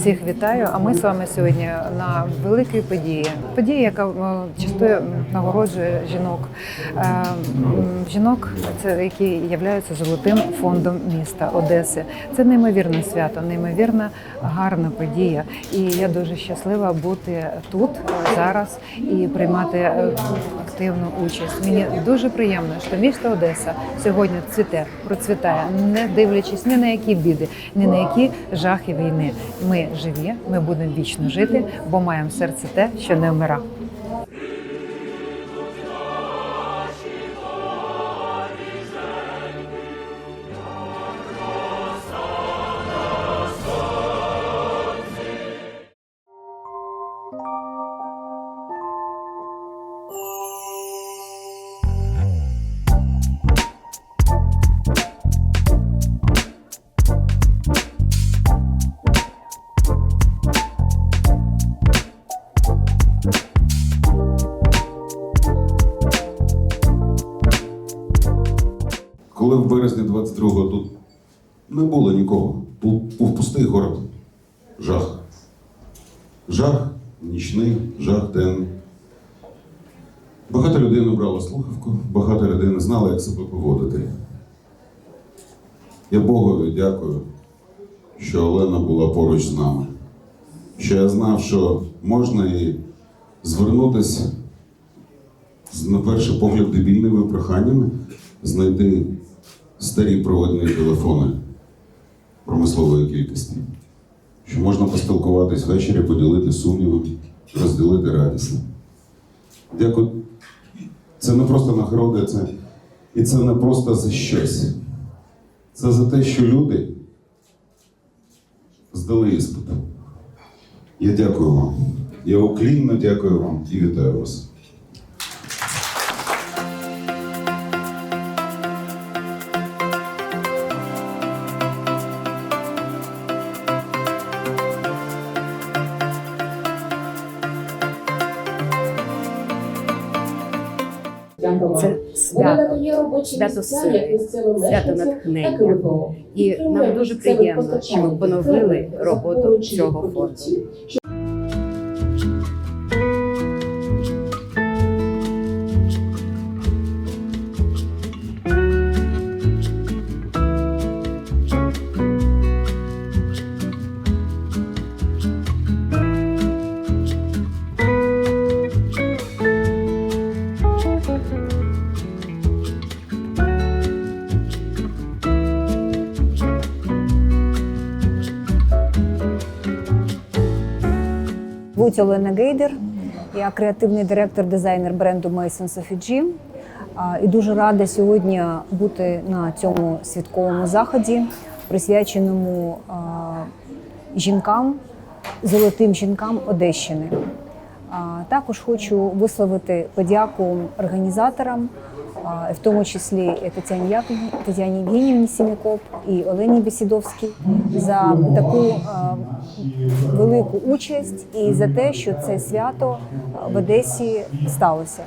Всіх вітаю. А ми з вами сьогодні на великій події. Події, яка е, частує нагороджує жінок. Е, Жінок, це які являються золотим фондом міста Одеси. Це неймовірне свято, неймовірна гарна подія. І я дуже щаслива бути тут е, зараз і приймати активну участь. Мені дуже приємно, що місто Одеса сьогодні цвіте, процвітає, не дивлячись ні на які біди, ні на які жахи війни. Ми живі, ми будемо вічно жити, бо маємо в серці те, що не вмира. Коли 22-го тут не було нікого, був, був пустий город. Жах. Жах нічний, жах денний. Багато людей не брало слухавку, багато людей не знали, як себе поводити. Я Богові дякую, що Олена була поруч з нами. Що я знав, що можна і звернутися на перший погляд, дебільними проханнями, знайти старі проводні телефони промислової кількості, що можна поспілкуватись ввечері, поділити сумніви, розділити радість. Дякую. Це не просто нагорода, це, і це не просто за щось. Це за те, що люди здали іспит. Я дякую вам. Я уклінно дякую вам і вітаю вас. Це свято, свято сили, свято натхнення. І нам дуже приємно, що ми поновили роботу цього фонду. Звуть Олена Гейдер. Я креативний директор, дизайнер бренду Mason Sophie G. І дуже рада сьогодні бути на цьому святковому заході, присвяченому жінкам, золотим жінкам Одещини. Також хочу висловити подяку організаторам, в тому числі Тетяні Яковні, Тетяні Євгенівні Сімікоп і Олені Бесідовській за таку велику участь і за те, що це свято в Одесі сталося.